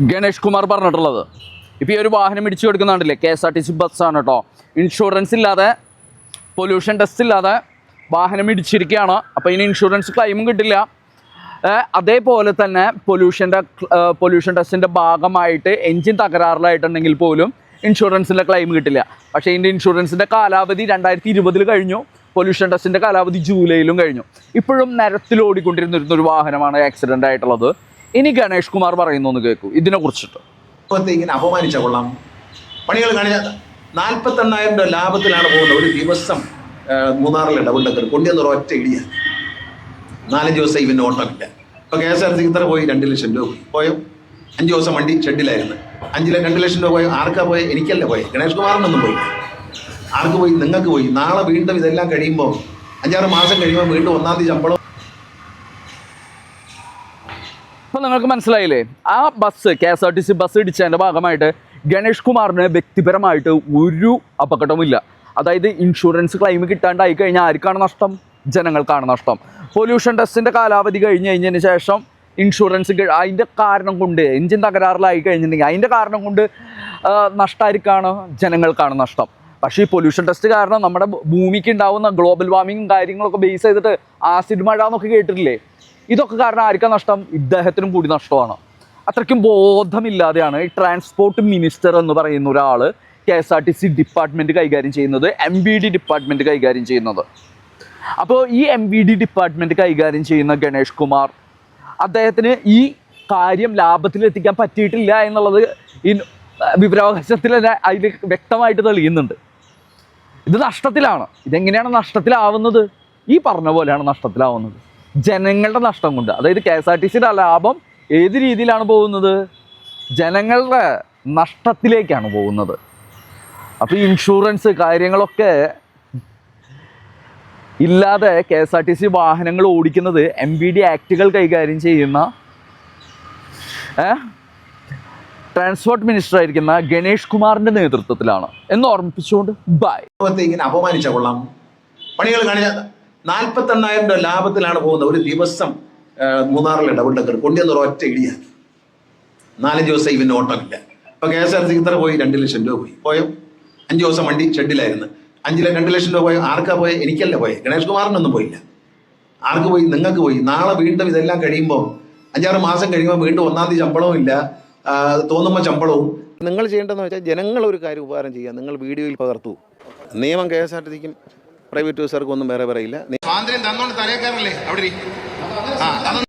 ഗണേഷ് കുമാർ പറഞ്ഞിട്ടുള്ളത്. ഇപ്പോൾ ഈ ഒരു വാഹനം ഇടിച്ചു കൊടുക്കുന്നുണ്ടല്ലേ? K S R T C ബസ്സാണ് കേട്ടോ ഇൻഷുറൻസ് ഇല്ലാതെ പൊല്യൂഷൻ ടെസ്റ്റ് ഇല്ലാതെ വാഹനം ഇടിച്ചിരിക്കുകയാണ്. അപ്പോൾ ഇനി ഇൻഷുറൻസ് ക്ലെയിമും കിട്ടില്ല. അതേപോലെ തന്നെ പൊല്യൂഷന്റെ പൊല്യൂഷൻ ടെസ്റ്റിന്റെ ഭാഗമായിട്ട് എൻജിൻ തകരാറിലായിട്ടുണ്ടെങ്കിൽ പോലും ഇൻഷുറൻസിന്റെ ക്ലെയിം കിട്ടില്ല. പക്ഷേ ഇതിന്റെ ഇൻഷുറൻസിന്റെ കാലാവധി രണ്ടായിരത്തി ഇരുപതിൽ കഴിഞ്ഞു പൊല്യൂഷൻ ടെസ്റ്റിന്റെ കാലാവധി ജൂലൈയിലും കഴിഞ്ഞു. ഇപ്പോഴും നിരത്തിൽ ഓടിക്കൊണ്ടിരുന്നിരുന്ന ഒരു വാഹനമാണ് ആക്സിഡന്റ് ആയിട്ടുള്ളത്. ഇനി ഗണേഷ് കുമാർ പറയുന്നു ഒന്ന് കേൾക്കൂ. ഇതിനെ കുറിച്ചിട്ട് ഇങ്ങനെ അപമാനിച്ച കൊള്ളാം. പണികൾ കാണിച്ച നാൽപ്പത്തെണ്ണായിരം രൂപ ലാഭത്തിലാണ് പോകുന്നത്. ഒരു ദിവസം മൂന്നാറിലെ ഡബിൾ ഡക്കർ കൊണ്ടുവന്ന ഒരു ഒറ്റ ഇടിയ. നാലഞ്ച് ദിവസം ഇവന് ഓട്ടമില്ല ഇപ്പൊ കെ എസ് ആർ സി ഇത്ര പോയി രണ്ട് ലക്ഷം രൂപ പോയി. അഞ്ച് ദിവസം വണ്ടി ഷെഡിലായിരുന്നു. അഞ്ചിലെ രണ്ട് ലക്ഷം രൂപ പോയോ? ആർക്കാ പോയി? എനിക്കല്ല പോയി. ഗണേഷ് കുമാറിനൊന്നും പോയി ആർക്ക് പോയി? നിങ്ങൾക്ക് പോയി. നാളെ വീണ്ടും ഇതെല്ലാം കഴിയുമ്പോൾ അഞ്ചാറ് മാസം കഴിയുമ്പോൾ വീണ്ടും ഒന്നാം തീയതി ശമ്പളം അപ്പോൾ നിങ്ങൾക്ക് മനസ്സിലായില്ലേ? ആ bus K S R T C bus ഇടിച്ചതിന്റെ ഭാഗമായിട്ട് ഗണേഷ് കുമാറിന് വ്യക്തിപരമായിട്ട് ഒരു അപകടവുമില്ല. അതായത് ഇൻഷുറൻസ് ക്ലെയിം കിട്ടാണ്ടായി കഴിഞ്ഞാൽ ആർക്കാണ് നഷ്ടം? ജനങ്ങൾക്കാണ് നഷ്ടം. പൊല്യൂഷൻ ടെസ്റ്റിന്റെ കാലാവധി കഴിഞ്ഞ് കഴിഞ്ഞതിന് ശേഷം ഇൻഷുറൻസ് അതിന്റെ കാരണം കൊണ്ട് എഞ്ചിൻ തകരാറിലായി കഴിഞ്ഞിട്ടുണ്ടെങ്കിൽ അതിന്റെ കാരണം കൊണ്ട് നഷ്ടമായിരിക്കാണ് ജനങ്ങൾക്കാണ് നഷ്ടം. പക്ഷേ ഈ പൊല്യൂഷൻ ടെസ്റ്റ് കാരണം നമ്മുടെ ഭൂമിക്ക് ഉണ്ടാവുന്ന ഗ്ലോബൽ വാർമിങ്ങും കാര്യങ്ങളൊക്കെ ബേസ് ചെയ്തിട്ട് ആസിഡ് മഴ എന്നൊക്കെ കേട്ടിട്ടില്ലേ? ഇതൊക്കെ കാരണം ആർക്കാ നഷ്ടം. ഇദ്ദേഹത്തിനും കൂടി നഷ്ടമാണ്. അത്രയ്ക്കും ബോധമില്ലാതെയാണ് ഈ ട്രാൻസ്പോർട്ട് മിനിസ്റ്റർ എന്ന് പറയുന്ന ഒരാൾ K S R T C department കൈകാര്യം ചെയ്യുന്നത് എം ബി ഡി ഡിപ്പാർട്ട്മെന്റ് കൈകാര്യം ചെയ്യുന്നത്. അപ്പോൾ ഈ എം ബി ഡി ഡിപ്പാർട്ട്മെന്റ് കൈകാര്യം ചെയ്യുന്ന ഗണേഷ് കുമാർ അദ്ദേഹത്തിന് ഈ കാര്യം ലാഭത്തിലെത്തിക്കാൻ പറ്റിയിട്ടില്ല എന്നുള്ളത് ഈ വിവരാവകാശത്തിൽ അതിൽ വ്യക്തമായിട്ട് തെളിയുന്നുണ്ട്. ഇത് നഷ്ടത്തിലാണ്. ഇതെങ്ങനെയാണ് നഷ്ടത്തിലാവുന്നത്? ഈ പറഞ്ഞ പോലെയാണ് നഷ്ടത്തിലാവുന്നത്. ജനങ്ങളുടെ നഷ്ടം കൊണ്ട് അതായത് കെ എസ് ആർ ടി സിയുടെ ലാഭം ഏത് രീതിയിലാണ് പോകുന്നത്? ജനങ്ങളുടെ നഷ്ടത്തിലേക്കാണ് പോകുന്നത്. അപ്പോൾ ഇൻഷുറൻസ് കാര്യങ്ങളൊക്കെ ഇല്ലാതെ K S R T C വാഹനങ്ങൾ ഓടിക്കുന്നത് എം ബി ഡി ആക്റ്റുകൾ കൈകാര്യം ചെയ്യുന്ന ട്രാൻസ്പോർട്ട് മിനിസ്റ്റർ ആയിരിക്കുന്ന ഗണേഷ് കുമാറിന്റെ നേതൃത്വത്തിലാണ്. എന്ന് ഓർമ്മിപ്പിച്ചുകൊണ്ട് ബൈ. ഇങ്ങനെ അപമാനിച്ച കൊള്ളാം. പണികൾ കാണിച്ച നാൽപ്പത്തെണ്ണായിരം രൂപ ലാഭത്തിലാണ് പോകുന്നത്. ഒരു ദിവസം മൂന്നാറിൽ ഡബിൾ ഡക്കർ കൊണ്ടുവന്ന ഒറ്റ ഇടിയാക്കി നാലഞ്ച് ദിവസം ഇവന് ഓട്ടമില്ല. ഇപ്പൊ കെ എസ് ആർ സി ഇത്ര പോയി രണ്ട് ലക്ഷം രൂപ പോയി. പോയോ? അഞ്ച് ദിവസം വണ്ടി ഷെഡിലായിരുന്നു. അഞ്ചിലെ രണ്ട് ലക്ഷം രൂപ പോയോ? ആർക്കാ പോയത് എനിക്കല്ല പോയത് ഗണേഷ് കുമാറിനൊന്നും പോയില്ല. ആർക്ക് പോയി? നിങ്ങൾക്ക് പോയി. നാളെ വീണ്ടും ഇതെല്ലാം കഴിയുമ്പോൾ അഞ്ചാറ് മാസം കഴിയുമ്പോൾ വീണ്ടും ഒന്നാം തീയതി ശമ്പളവും ഇല്ല. തോന്നുമ്പോൾ ശമ്പളവും. നിങ്ങൾ ചെയ്യേണ്ടതെന്ന് വെച്ചാൽ ജനങ്ങൾ ഒരു കാര്യം ഉപകാരം ചെയ്യുക. നിങ്ങൾ വീഡിയോയിൽ പകർത്തു. നിയമം കെ എസ് ആർ ടി സിക്കും പ്രൈവറ്റ് ബസ്സുകാർക്കും ഒന്നും വേറെ പറയില്ല. തന്നോണ്ട് തലേ കയറല്ലേ അവിടെ ഇരി. ആ, അതൊന്നും